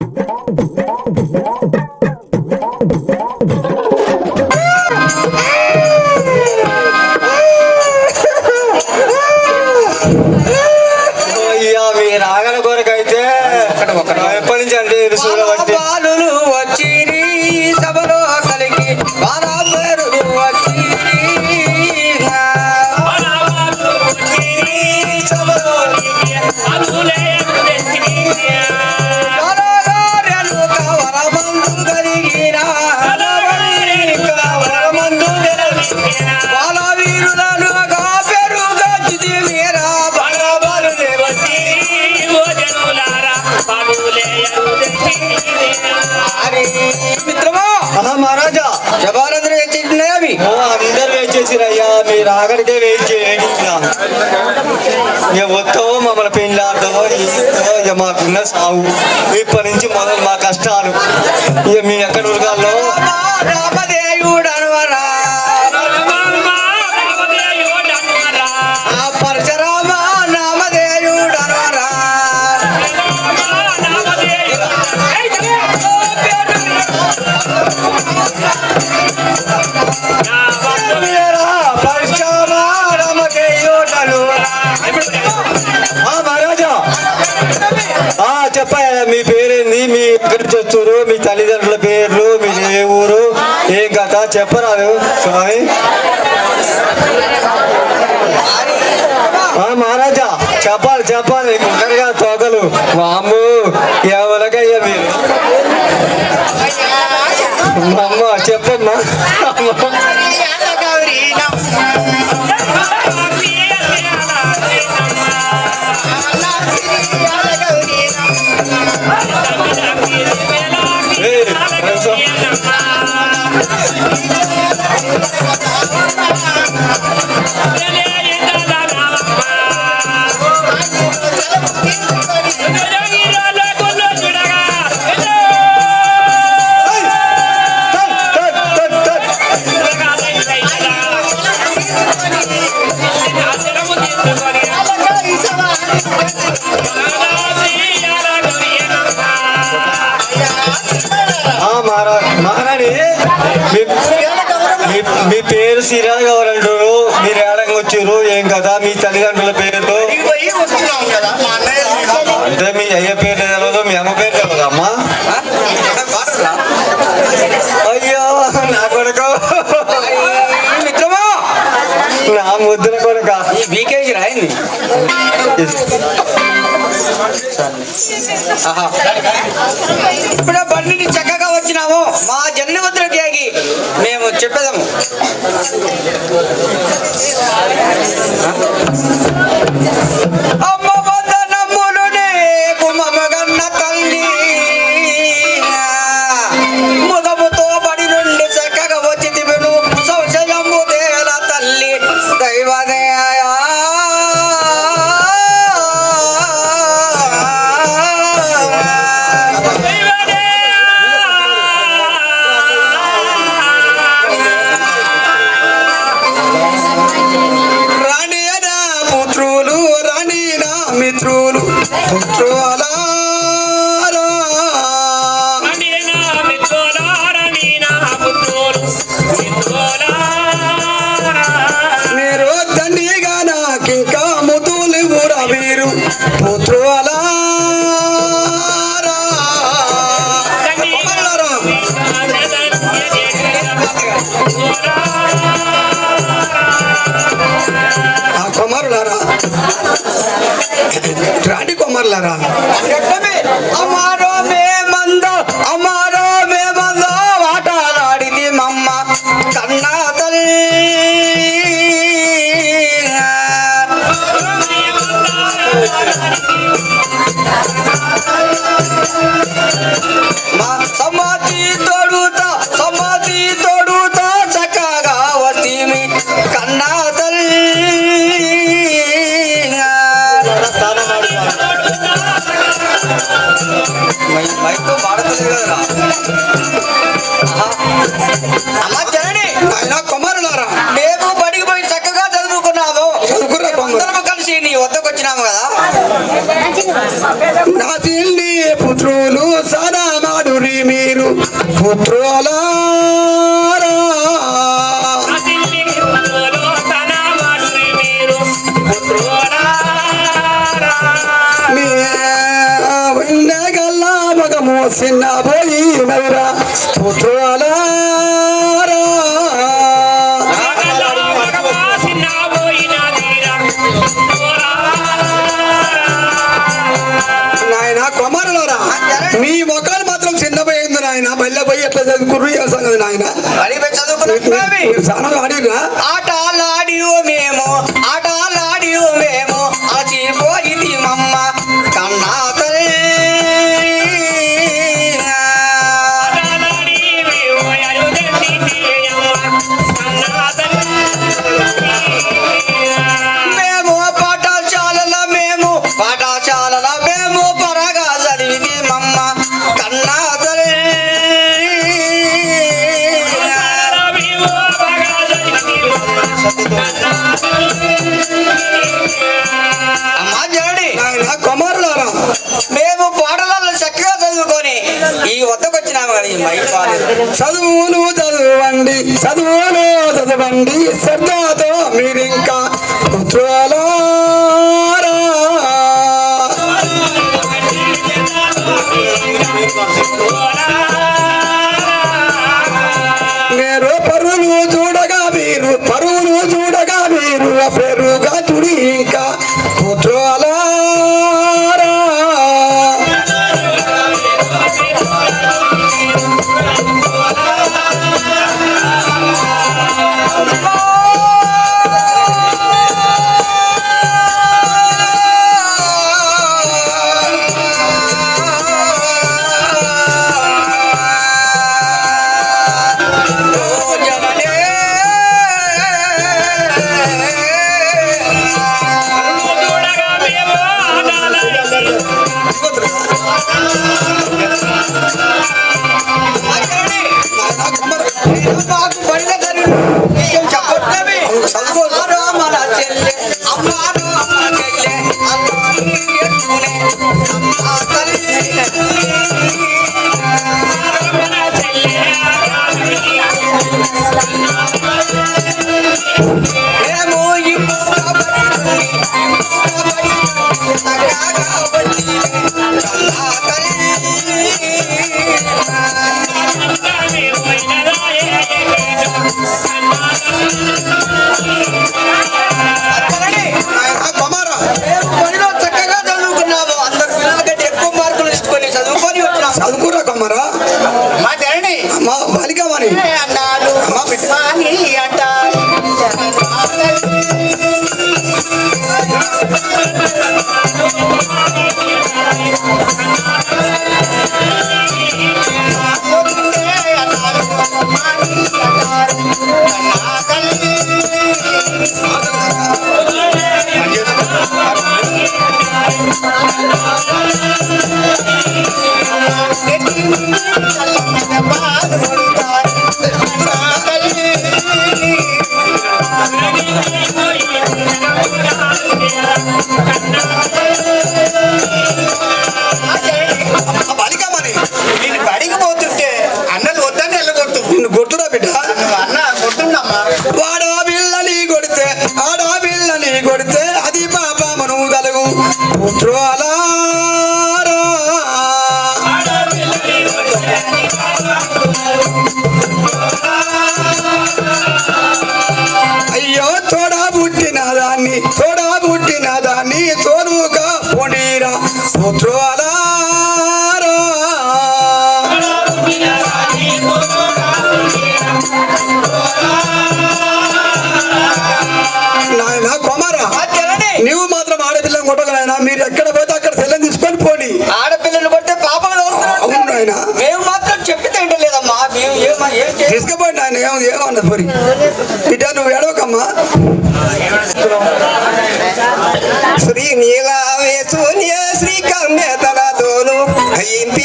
అయ్యా ఇక వస్తావో మమ్మల్ని పెళ్ళాడతావో ఇక మాకున్న సాగు ఇప్పటి నుంచి మొదలు మా కష్టాలు. ఇక మేము ఎక్కడ ఉరగాలో మహారాజా. చెప్పాయా మీ పేరేంది? మీ ఎక్కడి నుంచి వచ్చారు? మీ తల్లిదండ్రుల పేర్లు? మీ ఏ ఊరు? ఏ కథ? చెప్పరాదు స్వామి. మహారాజా చెప్పాలి చెప్పాలి. ఉన్నారుగా తోకలు. వాము ఎవరికయ్యా మీరు? అమ్మ చెప్పమ్మా. మీ- పేరు సీరియల్ కావాలంటారు మీరు ఏడంగా వచ్చారు? ఏం కదా మీ తల్లిదండ్రుల పేర్లు అంటే మీ అయ్య పేరు తెలియదు మీ అమ్మ పేరు తెలియదు అమ్మా? అయ్యో నా కొడుకు. నా ముద్దుల కొడుక? ఈ బీకేజీ రాయింది. ఇప్పుడే బండిని చక్కగా వచ్చినాము మా Thank you. మిత్రులు పుత్రులారా yaparlar abi. Tabii ama అలా జనని. ఆయన కుమారులారా. నేను బడికి పోయి చక్కగా చదువుకున్నాను అందరం కలిసి నీ వద్దకు వచ్చినాము కదా. నా తిండి పుత్రులు సదా మాడురి మీరు. పుత్రులారా. చిన్న పోయినవిరా స్తోత్రాల నాయన కుమారులరా మీ మొక్కలు మాత్రం చిన్నపోయింది నాయన. బల్లె పోయి ఎట్లా చదువుకుర్రు ఏ సంగతి నాయన? చాలా ఆడిరా ఆట అమ్మా దేవుడి నా కుమారులారా మేము పాటలలో చక్కగా చదువుకొని ఈ వద్దకు వచ్చినాము కదా ఈ చదువును చదవండి చదువును చదవండి శ్రద్ధతో మీరు ఇంకా అమ్మారు అమ్మ చెల్లె అమ్మారు అమ్మ చెల్లె అమ్మారు गोटरा बेटा తీసుకుపోండి ఆయన ఏమో ఏమన్నది మరి బిడ్డ నువ్వు ఎడవకమ్మా శ్రీ నీలా శ్రీ కమ్మే తన తోను అయ్యింది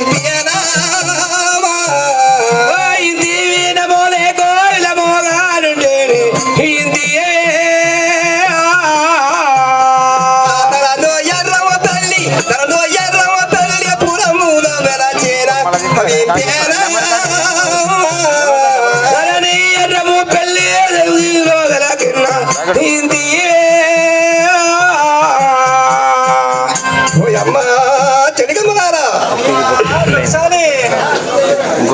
baby.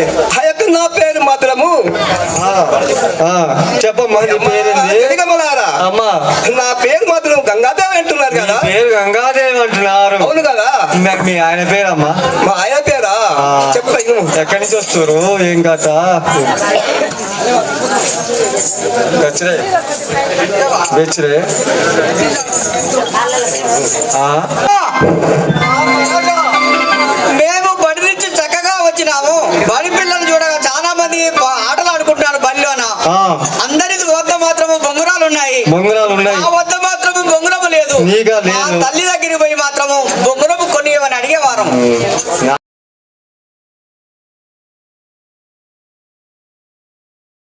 ఆ నా పేరు మాత్రము. చెప్పమ్మా నీ అమ్మా. నా పేరు మాత్రం గంగాదేవి అంటున్నారు కదా. పేరు గంగాదేవి అంటున్నారు. అవును కదా. మీ ఆయన పేరమ్మా. మా ఆయన పేరా? చెప్తా ఎక్కడి నుంచి వస్తారు ఏం కథ? బెచ్చరే వచ్చినాము. బడి పిల్లలు చూడగా చాలా మంది ఆటలు ఆడుకుంటున్నారు బలిలోన అందరికి వద్ద మాత్రం బొంగురాలు ఉన్నాయి. బొంగురాలు ఉన్నాయి. ఆ వద్ద మాత్రము బొంగురము లేదు. తల్లి దగ్గరికి పోయి మాత్రము బొంగురము కొన్ని అడిగేవారం.